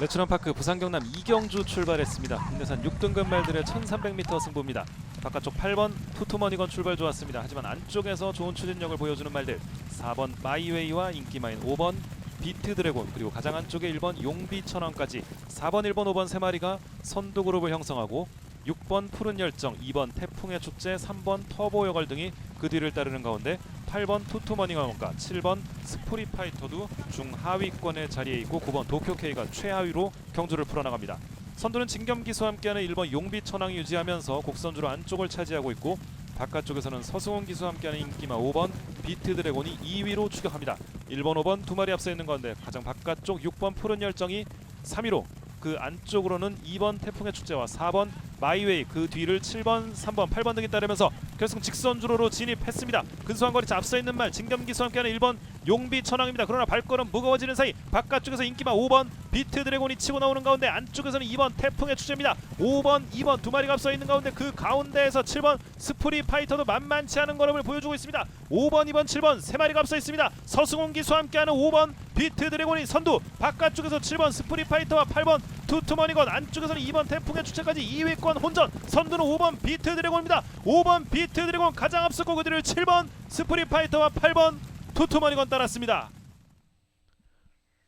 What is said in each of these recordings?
레츠런파크 부산 경남 이경주 출발했습니다. 국내산 6등급 말들의 1300m 승부입니다. 바깥쪽 8번 투투머니건 출발 좋았습니다. 하지만 안쪽에서 좋은 추진력을 보여주는 말들 4번 마이웨이와 인기마인 5번 비트 드래곤 그리고 가장 안쪽에 1번 용비 천왕까지 4번 1번 5번 세 마리가 선두 그룹을 형성하고 6번 푸른 열정, 2번 태풍의 축제, 3번 터보 여걸 등이 그 뒤를 따르는 가운데 8번 투투머니건과 7번 스프리 파이터도 중하위권의 자리에 있고 9번 도쿄케이가 최하위로 경주를 풀어나갑니다. 선두는 진겸기수와 함께하는 1번 용비 천왕이 유지하면서 곡선주로 안쪽을 차지하고 있고 바깥쪽에서는 서승훈 기수와 함께하는 인기마 5번 비트 드래곤이 2위로 추격합니다. 1번 5번 두 마리 앞서 있는 가운데 가장 바깥쪽 6번 푸른 열정이 3위로 그 안쪽으로는 2번 태풍의 축제와 4번 마이웨이 그 뒤를 7번, 3번, 8번 등이 따르면서 결승 직선 주로로 진입했습니다. 근소한 거리 앞서 있는 말 진겸기수와 함께하는 1번 용비 천왕입니다. 그러나 발걸음 무거워지는 사이 바깥쪽에서 인기마 5번 비트 드래곤이 치고 나오는 가운데 안쪽에서는 2번 태풍의 축제입니다. 5번, 2번 두 마리가 앞서 있는 가운데 그 가운데에서 7번 스프리 파이터도 만만치 않은 걸음을 보여주고 있습니다. 5번, 2번, 7번 세 마리가 앞서 있습니다. 서승훈 기수와 함께하는 5번 비트 드래곤이 선두 바깥쪽에서 7번 스프리 파이터와 8번 투투머니건 안쪽에서는 2번 태풍의 주체까지 2위권 혼전. 선두는 5번 비트 드래곤입니다. 5번 비트 드래곤 가장 앞서고 그 뒤를 7번 스프리 파이터와 8번 투투머니건 따랐습니다.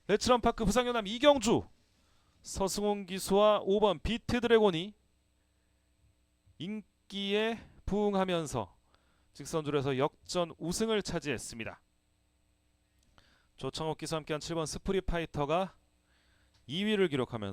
레츠런파크 부상연남 이경주. 서승훈 기수와 5번 비트 드래곤이 인기에 부응하면서 직선줄에서 역전 우승을 차지했습니다. 조창욱 기수와 함께한 7번 스프리 파이터가 2위를 기록하면서